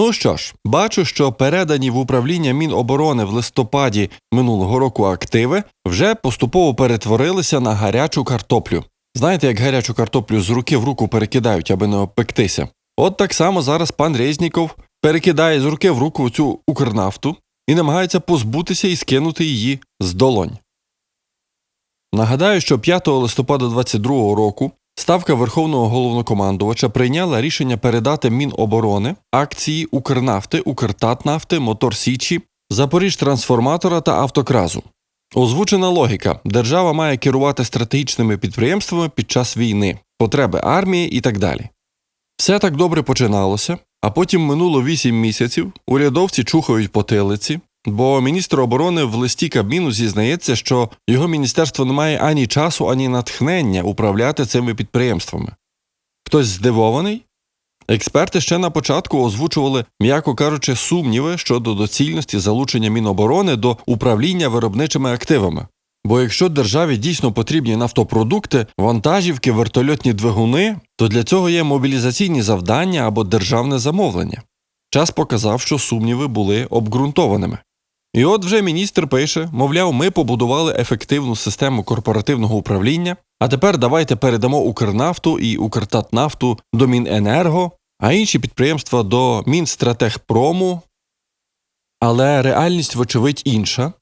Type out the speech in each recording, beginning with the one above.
Ну що ж, бачу, що передані в управління Міноборони в листопаді минулого року активи вже поступово перетворилися на гарячу картоплю. Знаєте, як гарячу картоплю з руки в руку перекидають, аби не обпектися. От так само зараз пан Резніков перекидає з руки в руку цю Укрнафту і намагається позбутися і скинути її з долонь. Нагадаю, що 5 листопада 2022 року Ставка Верховного головнокомандувача прийняла рішення передати Міноборони акції Укрнафти, Укртатнафти, Мотор Січі, Запоріжтрансформатора та Автокразу. Озвучена логіка: держава має керувати стратегічними підприємствами під час війни, потреби армії і так далі. Все так добре починалося, а потім минуло 8 місяців, урядовці чухають потилиці, бо міністр оборони в листі Кабміну зізнається, що його міністерство не має ані часу, ані натхнення управляти цими підприємствами. Хтось здивований? Експерти ще на початку озвучували, м'яко кажучи, сумніви щодо доцільності залучення Міноборони до управління виробничими активами. Бо якщо державі дійсно потрібні нафтопродукти, вантажівки, вертольотні двигуни, то для цього є мобілізаційні завдання або державне замовлення. Час показав, що сумніви були обґрунтованими. І от вже міністр пише: мовляв, ми побудували ефективну систему корпоративного управління, а тепер давайте передамо Укрнафту і Укртатнафту до Міненерго, а інші підприємства до Мінстратегпрому. Але реальність, вочевидь, інша.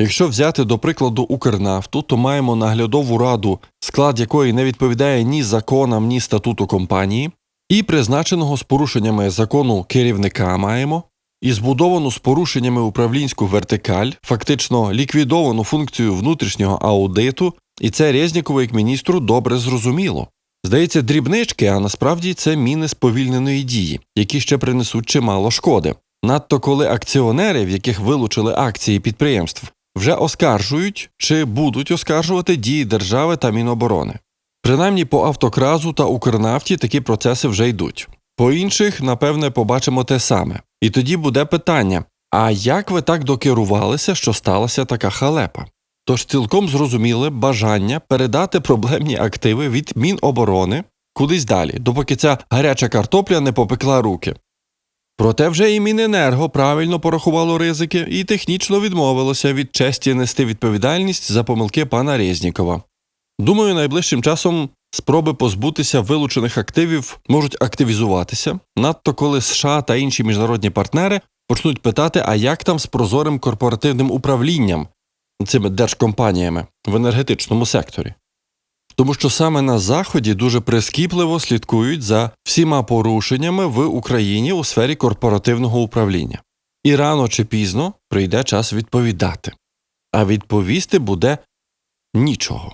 Якщо взяти до прикладу Укрнафту, то маємо наглядову раду, склад якої не відповідає ні законам, ні статуту компанії, і призначеного з порушеннями закону керівника маємо, і збудовану з порушеннями управлінську вертикаль, фактично ліквідовану функцію внутрішнього аудиту, і це Резнікову як міністру добре зрозуміло. Здається, дрібнички, а насправді це міни сповільненої дії, які ще принесуть чимало шкоди. Надто коли акціонери, в яких вилучили акції підприємств, вже оскаржують чи будуть оскаржувати дії держави та Міноборони. Принаймні по автокразу та Укрнафті такі процеси вже йдуть. По інших, напевне, побачимо те саме. І тоді буде питання: а як ви так докерувалися, що сталася така халепа? Тож цілком зрозуміле бажання передати проблемні активи від Міноборони кудись далі, допоки ця гаряча картопля не попекла руки. Проте вже і Міненерго правильно порахувало ризики і технічно відмовилося від честі нести відповідальність за помилки пана Резнікова. Думаю, найближчим часом спроби позбутися вилучених активів можуть активізуватися, надто коли США та інші міжнародні партнери почнуть питати, а як там з прозорим корпоративним управлінням цими держкомпаніями в енергетичному секторі. Тому що саме на Заході дуже прискіпливо слідкують за всіма порушеннями в Україні у сфері корпоративного управління. І рано чи пізно прийде час відповідати. А відповісти буде нічого.